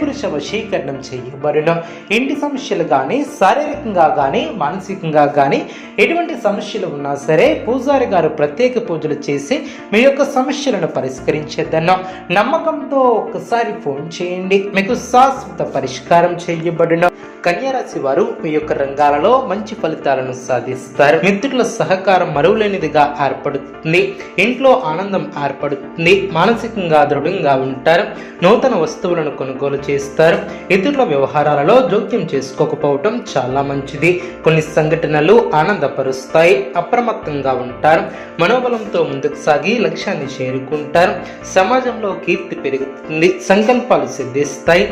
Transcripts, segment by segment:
పురుష వశీకరణం చేయబడిన ఇంటి సమస్యలు కానీ శారీరకంగా కానీ మానసికంగా కానీ ఎటువంటి సమస్యలు ఉన్నా సరే పూజారి గారు ప్రత్యేక పూజలు చేసి మీ యొక్క సమస్యలను పరిష్కరించేద్దన్నాం నమ్మకంతో ఒక్కసారి ఫోన్ చేయండి. మీకు శాశ్వత పరిష్కారం చేయబడిన కన్యారాశి వారు మీ యొక్క రంగాలలో మంచి ఫలితాలను సాధిస్తారు. మిత్రుల సహకారం మరువులేనిదిగా ఏర్పడుతుంది. ఇంట్లో ఆనందం ఏర్పడుతుంది. మానసికంగా దృఢంగా ఉంటారు. నూతన వస్తువులను కొనుగోలు చేస్తారు. ఇతరుల వ్యవహారాలలో జోక్యం చేసుకోకపోవటం చాలా మంచిది. కొన్ని సంఘటనలు ఆనందపరుస్తాయి అప్రమత్తంగా ఉంటారు మనోబలంతో ముందుకు సాగి లక్ష్యాన్ని చేరుకుంటారు. సమాజంలో కీర్తి పెరుగుతుంది సంకల్పాలు సిద్ధిస్తాయి.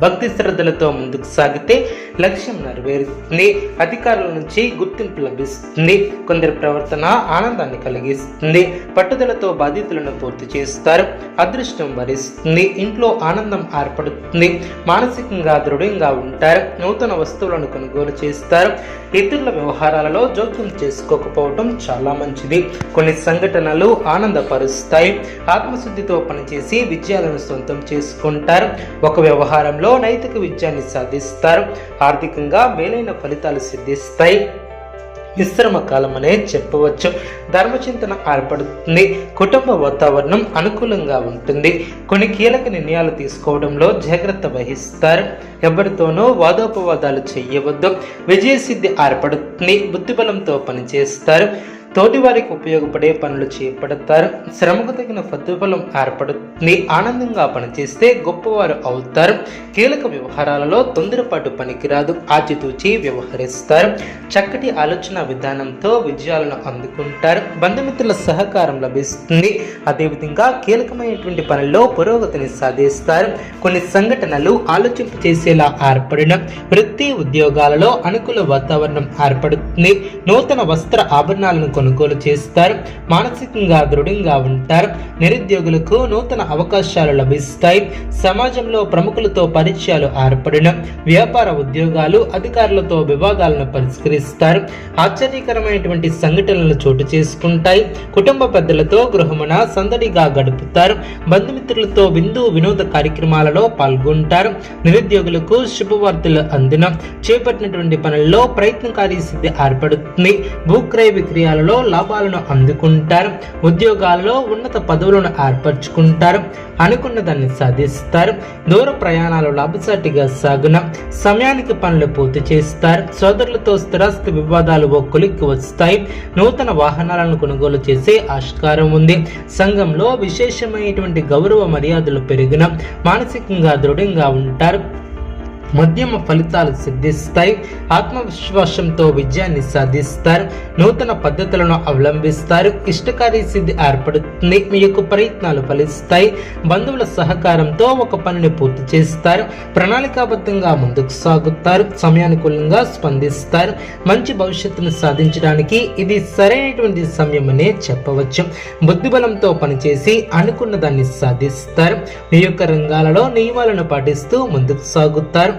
భక్తి శ్రద్ధలతో ముందుకు సాగితే లక్ష్యం నెరవేరుతుంది అధికారుల నుంచి గుర్తింపు లభిస్తుంది. కొందరి ప్రవర్తన ఆనందాన్ని కలిగిస్తుంది. పట్టుదలతో బాధ్యతలను పూర్తి చేస్తారు. అదృష్టం వరిస్తుంది. ఇంట్లో ఆనందం ఏర్పడుతుంది. మానసికంగా దృఢంగా ఉంటారు. నూతన వస్తువులను కొనుగోలు చేస్తారు. ఇతరుల వ్యవహారాలలో జోక్యం చేసుకోకపోవటం చాలా మంచిది. కొన్ని సంఘటనలు ఆనందపరుస్తాయి. ఆత్మశుద్ధితో పనిచేసి విజయాలను సొంతం చేసుకుంటారు. ఒక వ్యవహారంలో నైతిక విజయాన్ని సాధిస్తారు. ఆర్థికంగా మేలైన ఫలితాలు సిద్ధిస్తాయి. మిశ్రమ కాలం అనే చెప్పవచ్చు. ధర్మచింతన ఏర్పడుతుంది. కుటుంబ వాతావరణం అనుకూలంగా ఉంటుంది. కొన్ని కీలక నిర్ణయాలు తీసుకోవడంలో జాగ్రత్త వహిస్తారు. ఎవరితోనూ వాదోపవాదాలు చేయవద్దు. విజయసిద్ధి ఏర్పడుతుంది. బుద్ధిబలంతో పనిచేస్తారు. తోటి వారికి ఉపయోగపడే పనులు చేపడతారు. శ్రమకు తగిన ప్రతిఫలం ఏర్పడుతుంది. ఆనందంగా పనిచేస్తే గొప్పవారు అవుతారు. కీలక వ్యవహారాలలో తొందరపాటు పనికిరాదు. ఆచితూచి వ్యవహరిస్తారు. చక్కటి ఆలోచన విధానంతో విజయాలను అందుకుంటారు. బంధుమిత్రుల సహకారం లభిస్తుంది. అదేవిధంగా కీలకమైనటువంటి పనుల్లో పురోగతిని సాధిస్తారు. కొన్ని సంఘటనలు ఆలోచింపు చేసేలా ఏర్పడిన వృత్తి ఉద్యోగాలలో అనుకూల వాతావరణం ఏర్పడుతుంది. నూతన వస్త్ర ఆభరణాలను కొనుగోలు చేస్తారు. మానసికంగా దృఢంగా ఉంటారు. నిరుద్యోగులకు నూతన అవకాశాలు లభిస్తాయి. సమాజంలో ప్రముఖులతో పరిచయాలు ఏర్పడిన వ్యాపార ఉద్యోగాలు అధికారులతో వివాదాలను పరిష్కరిస్తారు. ఆశ్చర్యకరమైనటువంటి సంఘటనలు చోటు చేసుకుంటాయి. కుటుంబ పెద్దలతో గృహమున సందడిగా గడుపుతారు. బంధుమిత్రులతో విందు వినోద కార్యక్రమాలలో పాల్గొంటారు. నిరుద్యోగులకు శుభవార్తలు అందిన చేపట్టినటువంటి పనుల్లో ప్రయత్నకారీ స్థితి ఏర్పడుతుంది. భూక్రయ విక్రయాలలో లాభాలను అందుకుంటారు. ఉద్యోగాలలో ఉన్నత పదవులను ఏర్పరచుకుంటారు. అనుకున్న దాన్ని సాధిస్తారు. దూర ప్రయాణాలు లాభసాటిగా సాగున సమయానికి పనులు పూర్తి చేస్తారు. సోదరులతో స్థిరాస్తి వివాదాలు ఓ వస్తాయి. నూతన వాహనాలను కొనుగోలు చేసే ఆస్కారం ఉంది. సంఘంలో విశేషమైనటువంటి గౌరవ మర్యాదలు పెరిగిన మానసికంగా దృఢంగా ఉంటారు. మధ్యమ ఫలితాలు సిద్ధిస్తాయి. ఆత్మవిశ్వాసంతో విజయాన్ని సాధిస్తారు. నూతన పద్ధతులను అవలంబిస్తారు. ఇష్టకారి సిద్ధి ఏర్పడుతుంది. మీ యొక్క ప్రయత్నాలు ఫలిస్తాయి. బంధువుల సహకారంతో ఒక పనిని పూర్తి చేస్తారు. ప్రణాళికాబద్ధంగా ముందుకు సాగుతారు. సమయానుకూలంగా స్పందిస్తారు. మంచి భవిష్యత్తును సాధించడానికి ఇది సరైనటువంటి సమయం అనే చెప్పవచ్చు. బుద్ధిబలంతో పనిచేసి అనుకున్న దాన్ని సాధిస్తారు. మీ యొక్క రంగాలలో నియమాలను పాటిస్తూ ముందుకు సాగుతారు.